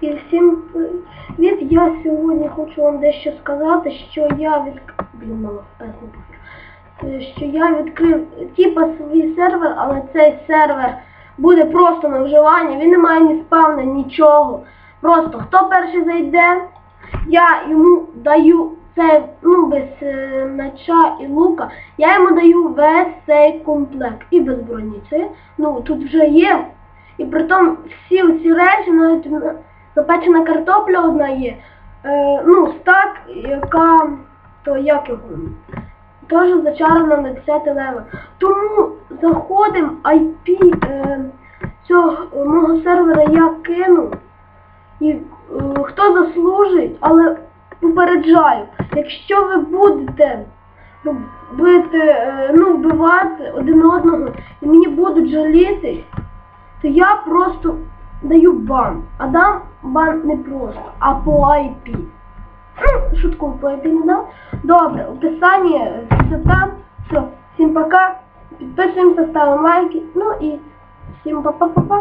І всім привіт! Я сьогодні хочу вам дещо сказати, що я від... Блін, мало. Е, що я відкрив типа свій сервер, але цей сервер буде просто на вживання, він не має ні спавна, нічого. Просто хто перший зайде, я йому даю це, ну, без е, меча і лука, я йому даю весь цей комплект. І без броні. Це, ну, тут вже є. І притом всі ці речі, навіть на- запечена картопля одна є. Е, ну, стак, яка, то як його, теж зачарена на 10 левел. Тому заходимо IP е, цього мого сервера я кину. І е, хто заслужить, але попереджаю, якщо ви будете ну, бити, е, ну, вбивати один одного і мені будуть жаліти, то я просто даю бан. А дам бан не просто, а по IP. Шутку по IP не дам. Добре, в описанні все там. Все, всім пока. Підписуємося, ставимо лайки. Ну і всім па-па-па-па.